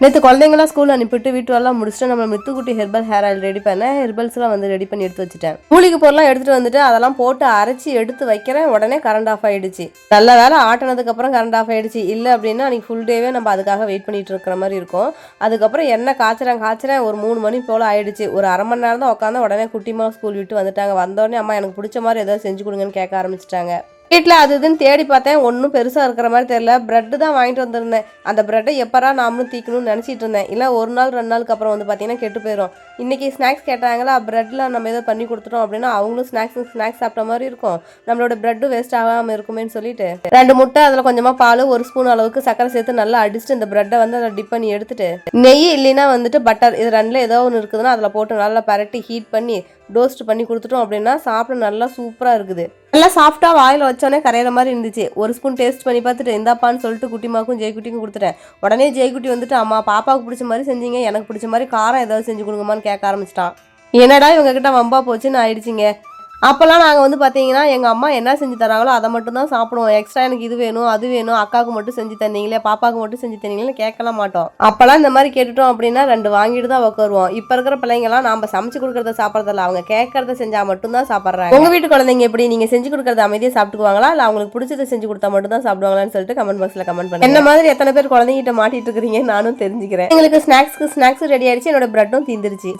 நேற்று குழந்தைங்களாம் ஸ்கூல் அனுப்பிட்டு வீட்டு எல்லாம் முடிச்சுட்டு நம்ம மித்துக்குட்டி ஹெர்பல் ஹேர் ஆயில் ரெடி பண்ணேன் ஹெர்பல்ஸ்லாம் வந்து ரெடி பண்ணி எடுத்து வச்சுட்டேன். மூலிகை பொருளாம் எடுத்துட்டு வந்துட்டு அதெல்லாம் போட்டு அரைச்சி எடுத்து வைக்கிறேன். உடனே கரண்ட் ஆஃப் ஆயிடுச்சு. நல்ல வேலை ஆட்டினதுக்கப்புறம் கரண்ட் ஆஃப் ஆயிடுச்சு. இல்லை அப்படின்னா அன்றைக்கி ஃபுல் டேவே நம்ம அதுக்காக வெயிட் பண்ணிட்டு இருக்கிற மாதிரி இருக்கும். அதுக்கப்புறம் என்ன காய்ச்சறேன் காய்ச்சறேன். ஒரு மூணு மணி போல் ஆயிடுச்சு. ஒரு அரை மணி நேரம் தான் உட்காந்து உடனே குட்டிமா ஸ்கூல் விட்டு வந்துட்டாங்க. வந்தோடனே அம்மா எனக்கு பிடிச்ச மாதிரி ஏதாவது செஞ்சு கொடுங்கன்னு கேட்க ஆரம்பிச்சிட்டாங்க. வீட்டில் அது இதுன்னு தேடி பார்த்தேன். ஒன்றும் பெருசாக இருக்கிற மாதிரி தெரியல. ப்ரெட்டு தான் வாங்கிட்டு வந்திருந்தேன். அந்த ப்ரெட்டை எப்பரா நாமளும் தீக்கணும்னு நினச்சிட்டு இருந்தேன். இல்லை ஒரு நாள் ரெண்டு நாளுக்கு அப்புறம் வந்து பார்த்தீங்கன்னா கெட்டு போயிடும் இன்றைக்கி ஸ்நாக்ஸ் கேட்டாங்களா? ப்ரெட்டில் நம்ம ஏதோ பண்ணி கொடுத்துட்டோம் அப்படின்னா அவங்களும் ஸ்நாக்ஸ் ஸ்நாக்ஸ் சாப்பிட்ட மாதிரி இருக்கும். நம்மளோட ப்ரெட்டு வேஸ்ட் ஆகாமல் இருக்குமேன்னு சொல்லிட்டு. ரெண்டு முட்டை அதில் கொஞ்சமாக பால் ஒரு ஸ்பூன் அளவுக்கு சக்கரை சேர்த்து நல்லா அடிச்சுட்டு இந்த ப்ரெட்டை வந்து அதில் டிப் பண்ணி எடுத்துட்டு நெய் இல்லைன்னா வந்துட்டு பட்டர் இது ரெண்டில் ஏதோ ஒன்று இருக்குதுன்னா அதில் போட்டு நல்லா பரட்டி ஹீட் பண்ணி டோஸ்ட் பண்ணி கொடுத்துட்டோம் அப்படின்னா சாப்பிட நல்லா சூப்பராக இருக்குது. நல்லா சாஃப்டாக வாயில் வச்சோன்னே கரையிற மாதிரி இருந்துச்சு. ஒரு ஸ்பூன் டேஸ்ட் பண்ணி பார்த்துட்டு இந்தாப்பான்னு சொல்லிட்டு குட்டிமாக்கும் ஜெய்குட்டிக்கும் கொடுத்துட்டேன். உடனே ஜெய்குட்டி வந்துட்டு அம்மா பாப்பாவுக்கு பிடிச்ச மாதிரி செஞ்சீங்க எனக்கு பிடிச்ச மாதிரி காரம் ஏதாவது செஞ்சு கொடுங்கம்மான்னு கேட்க ஆரம்பிச்சிட்டான். என்னடா இவங்க கிட்ட வம்பா போச்சுன்னு ஆயிடுச்சிங்க. அப்போல்லாம் நாங்கள் வந்து பார்த்தீங்கன்னா எங்கள் அம்மா என்ன செஞ்சு தராங்களோ அதை மட்டும் தான் சாப்பிடுவோம். எக்ஸ்ட்ரா எனக்கு இது வேணும் அது வேணும் அக்காவுக்கு மட்டும் செஞ்சு தந்தீங்களே பாப்பாவுக்கு மட்டும் செஞ்சு தந்தீங்களே கேட்கலாம் மாட்டோம். அப்போல்லாம் இந்த மாதிரி கேட்டுட்டோம் அப்படின்னா ரெண்டு வாங்கிட்டு தான் உட்காருவோம் இப்போ இருக்கிற பிள்ளைங்கலாம் நம்ம சமைச்சு கொடுக்குறத சாப்பிட்றதில்ல அவங்க கேட்கறத செஞ்சால் மட்டும்தான் சாப்பிட்றாங்க. உங்கள் வீட்டு குழந்தைங்க எப்படி? நீங்கள் செஞ்சு கொடுக்குறத அமைதியாக சாப்பிட்டுக்குவாங்களா? இல்லை அவங்களுக்கு பிடிச்சதை செஞ்சு கொடுத்தா மட்டும் தான் சாப்பிடுவாங்களான்னு சொல்லிட்டு கமெண்ட் பாக்ஸில் கமெண்ட் பண்ணுங்க. என்ன மாதிரி எத்தனை பேர் குழந்தைகிட்ட மாட்டிட்டு இருக்கிறீங்க நானும் தெரிஞ்சுக்கிறேன். எங்களுக்கு ஸ்நாக்ஸ்க்கு ஸ்நாக்ஸ் ரெடி ஆயிடுச்சு. என்னோட பிரெட்டும் தீந்துருச்சு.